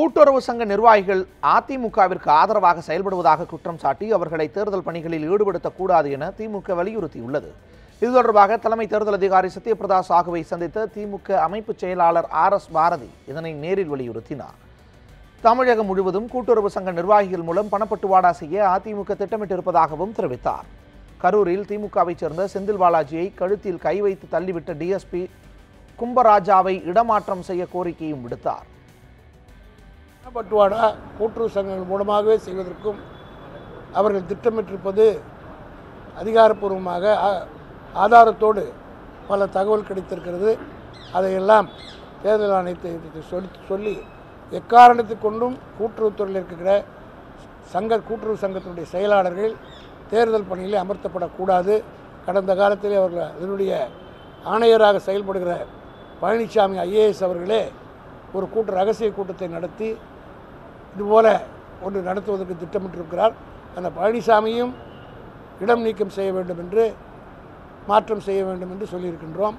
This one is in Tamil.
கூட்டுறவு சங்க நிர்வாகிகள் அதிமுகவிற்கு ஆதரவாக செயல்படுவதாக குற்றம் சாட்டி அவர்களை தேர்தல் பணிகளில் ஈடுபடுத்தக்கூடாது என திமுக வலியுறுத்தியுள்ளது. இது தொடர்பாக தலைமை தேர்தல் அதிகாரி சத்யபிரதா சாகுவை சந்தித்த திமுக அமைப்பு செயலாளர் ஆர் எஸ் பாரதி இதனை நேரில் வலியுறுத்தினார். தமிழகம் முழுவதும் கூட்டுறவு சங்க நிர்வாகிகள் மூலம் பணப்பட்டுவாடா செய்ய அதிமுக திட்டமிட்டிருப்பதாகவும் தெரிவித்தார். கரூரில் திமுகவைச் சேர்ந்த செந்தில் பாலாஜியை கழுத்தில் கை வைத்து தள்ளிவிட்ட டிஎஸ்பி கும்பராஜாவை இடமாற்றம் செய்ய கோரிக்கையும் விடுத்தார். பட்டுவாடா கூட்டுறவு சங்கங்கள் மூலமாகவே செய்வதற்கும் அவர்கள் திட்டமிட்டிருப்பது அதிகாரப்பூர்வமாக ஆதாரத்தோடு பல தகவல் கிடைத்திருக்கிறது. அதையெல்லாம் தேர்தல் ஆணையத்தை சொல்லி சொல்லி எக்காரணத்தை கொண்டும் கூட்டுறவுத்துறையில் இருக்கிற சங்க கூட்டுறவு சங்கத்தினுடைய செயலாளர்கள் தேர்தல் பணியில் அமர்த்தப்படக்கூடாது. கடந்த காலத்திலே அவர்கள் அதனுடைய ஆணையராக செயல்படுகிற பழனிசாமி ஐஏஎஸ் அவர்களே ஒரு கூட்ட ரகசிய கூட்டத்தை நடத்தி இதுபோல் ஒன்று நடத்துவதற்கு திட்டமிட்டிருக்கிறார். அந்த பழனிசாமியும் இடம் நீக்கம் செய்ய வேண்டும் என்று மாற்றம் செய்ய வேண்டும் என்று சொல்லியிருக்கின்றோம்.